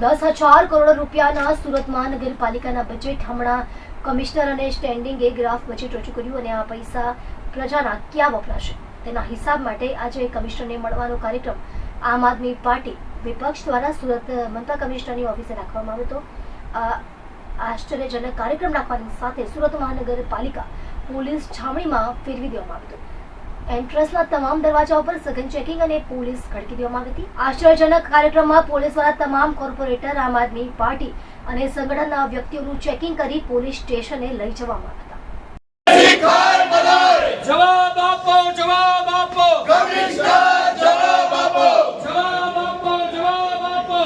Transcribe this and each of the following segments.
દસ હજાર કરોડ રૂપિયાના સુરત મહાનગરપાલિકાના બજેટ હમણાં કમિશનર અને સ્ટેન્ડિંગે ગ્રાફ બજેટ રજૂ કર્યું અને આ પૈસા પ્રજાના ક્યાં વપરાશે? તેના હિસાબ માટે આજે કમિશનરને મળવાનો કાર્યક્રમ આમ આદમી પાર્ટી વિપક્ષ દ્વારા સુરત મનપા કમિશનરની ઓફિસે રાખવામાં આવ્યો હતો. આ આશ્ચર્યજનક કાર્યક્રમ રાખવાની સાથે સુરત મહાનગરપાલિકા પોલીસ છાવણીમાં ફેરવી દેવામાં આવ્યું હતું. એન્ટ્રન્સના તમામ દરવાજા ઉપર સઘન ચેકિંગ અને પોલીસ ખડકી દેવામાં આવી હતી. આશ્ચર્યજનક કાર્યક્રમમાં પોલીસ દ્વારા તમામ કોર્પોરેટર આમ આદમી પાર્ટી અને સંગઠનના વ્યક્તિઓનું ચેકિંગ કરી પોલીસ સ્ટેશને લઈ જવામાં આવ્યા હતા. જવાબ આપો જવાબ આપો. જવાબ આપો જવાબ આપો. જવાબ આપો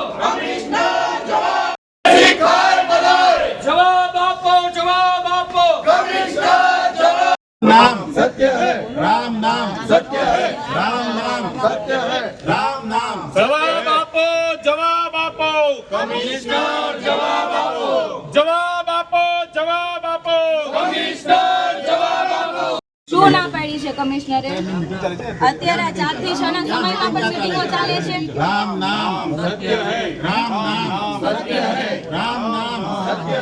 જવાબ આપો જવાબ આપો કમિશનર જવાબ નામ સત્ય રામ નામ સત્ય રામ નામ જવાબ આપો જવાબ આપો. કમિશનર જવાબ આપો. જવાબ આપો જવાબ આપો. કમિશનર જવાબ આપો. શું ના પાડી છે કમિશનરે? અત્યારે ચારથી છ ના સમયમાં પણ મિટિંગો ચાલે છે. રામ નામ સત્ય હે. રામ નામ સત્ય રામ નામ સત્ય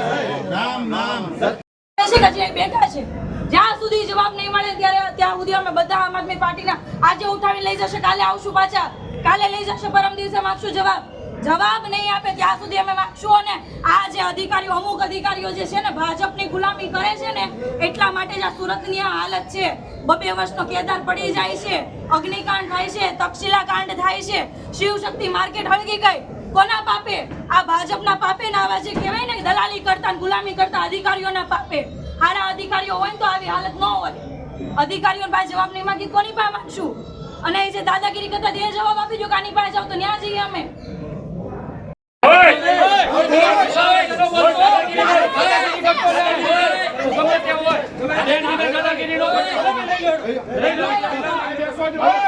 રામ નામ સત્ય બેઠા છે? જ્યાં સુધી જવાબ નહીં મળે ત્યારે ત્યાં સુધી અમે બધા આમ આદમી પાર્ટીના આજે ઉઠાવી લઈ જશે, કાલે આવશું પાછા. કાલે લઈ જશે પરમ દિવસે માગશું જવાબ. જવાબ નહીં આપે ત્યાં સુધી અમે માગશું અને આ જે અધિકારીઓ, અમુક અધિકારીઓ જે છે ને, ભાજપની ગુલામી કરે છે ને, એટલા માટે જ આ સુરતની આ હાલત છે. બબે વર્ષનો કેદાર પડી જાય છે, અગ્નિકાંડ થાય છે તક્ષિલા કાંડ થાય છે, શિવશક્તિ માર્કેટ હળગી ગઈ. કોના પાપે? આ ભાજપના પાપે ના આવા જે કહેવાય ને દલાલી કરતા ગુલામી કરતા અધિકારીઓના પાપે. હારા અધિકારીઓ હોય ને તો આવી હાલત ન હોય. અધિકારીઓ પાસે જવાબ નહીં માંગી કોની પાસે માંગશું? અને એ જે દાદાગીરી કરતા તે જવાબ આપી દો કાની પાસે જાવ તો ન્યા જઈએ અમે. બેસવાનો અધિકાર નથી એમ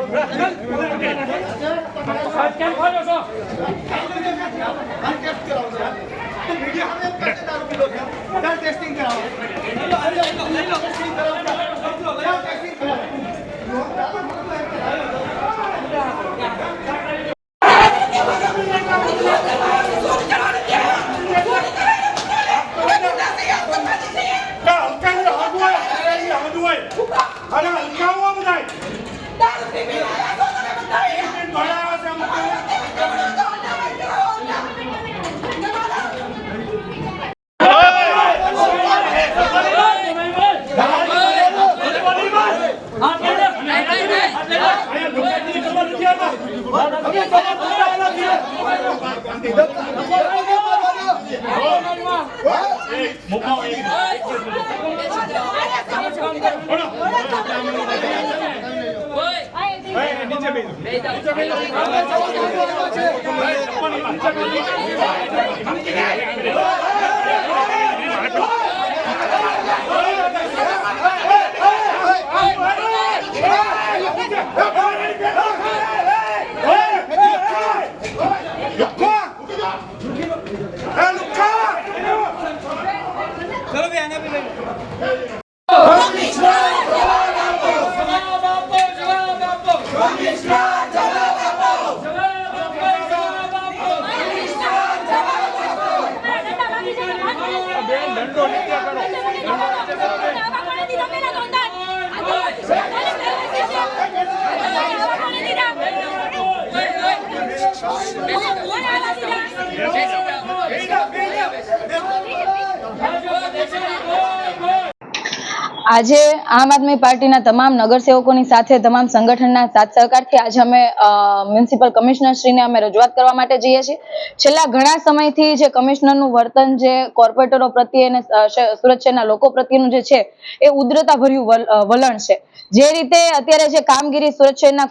હું પૂછું છું કેમ ફર્યો છો જવાબ આપો કમિશનર જવાબ આજે આમ આદમી પાર્ટીના તમામ નગરસેવકોની સાથે તમામ સંગઠનના સાથ સહકારથી આજે અમે મ્યુનિસિપલ કમિશનરશ્રીને અમે રજૂઆત કરવા માટે જઈએ છીએ. છેલ્લા ઘણા સમયથી જે કમિશનરનું વર્તન જે કોર્પોરેટરો પ્રત્યે અને સુરત શહેરના લોકો પ્રત્યેનું જે છે, એ ઉદ્રતાભર્યું વલણ છે. જે રીતે અત્યારે જે કામગીરી સુરત શહેરના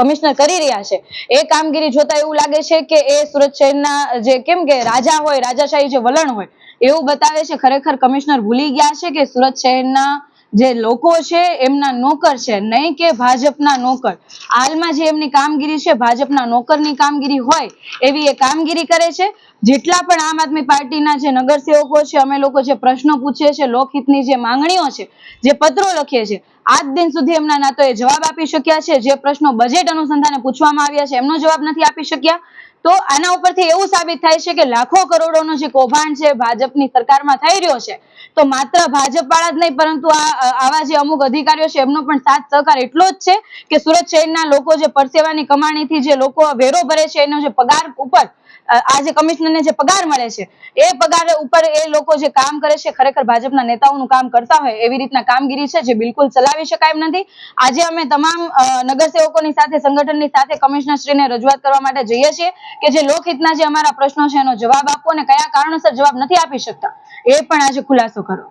કમિશનર કરી રહ્યા છે, એ કામગીરી જોતા એવું લાગે છે કે એ સુરત શહેરના જે કેમ કે રાજા હોય, રાજાશાહી જે વલણ હોય એવું બતાવે છે, ખરેખર કમિશનર ભૂલી ગયા છે કે સુરત શહેરના જે લોકો છે, એમના નોકર છે? નહીં કે ભાજપના નોકર. હાલમાં જે એમની કામગીરી છે, ભાજપના નોકરની કામગીરી હોય, એવી એ કામગીરી કરે છે. જેટલા પણ આમ આદમી પાર્ટીના જે નગરસેવકો છે, અમે લોકો જે પ્રશ્નો પૂછીએ છીએ, લોકહિતની જે માંગણીઓ છે, જે પત્રો લખીએ છીએ, આજ દિન સુધી એમના ના તો એ જવાબ આપી શક્યા છે. જે પ્રશ્નો બજેટ અનુસંધાને પૂછવામાં આવ્યા છે, એમનો જવાબ નથી આપી શક્યા. તો આના ઉપરથી એવું સાબિત થાય છે કે લાખો કરોડોનો જે કૌભાંડ છે ભાજપની સરકારમાં થઈ રહ્યો છે, તો માત્ર ભાજપ વાળા જ નહીં, પરંતુ આ, આવા જે અમુક અધિકારીઓ છે, એમનો પણ સાથ સહકાર એટલો જ છે કે સુરત શહેરના લોકો જે પરસેવાની કમાણીથી જે લોકો વેરો ભરે છે, એનો જે પગાર ઉપર આ જે કમિશનરને જે પગાર મળે છે, એ પગાર ઉપર એ લોકો જે કામ કરે છે, ખરેખર ભાજપના નેતાઓનું કામ કરતા હોય, એવી રીતના કામગીરી છે, જે બિલકુલ ચલાવી શકાય નથી. આજે અમે તમામ નગરસેવકોની સાથે, સંગઠનની સાથે કમિશનરશ્રીને રજૂઆત કરવા માટે જઈએ છીએ. કે જે લોકહિતના જે અમારા પ્રશ્નો છે એનો જવાબ આપો અને કયા કારણોસર જવાબ નથી આપી શકતા, એ પણ આજે ખુલાસો કરો.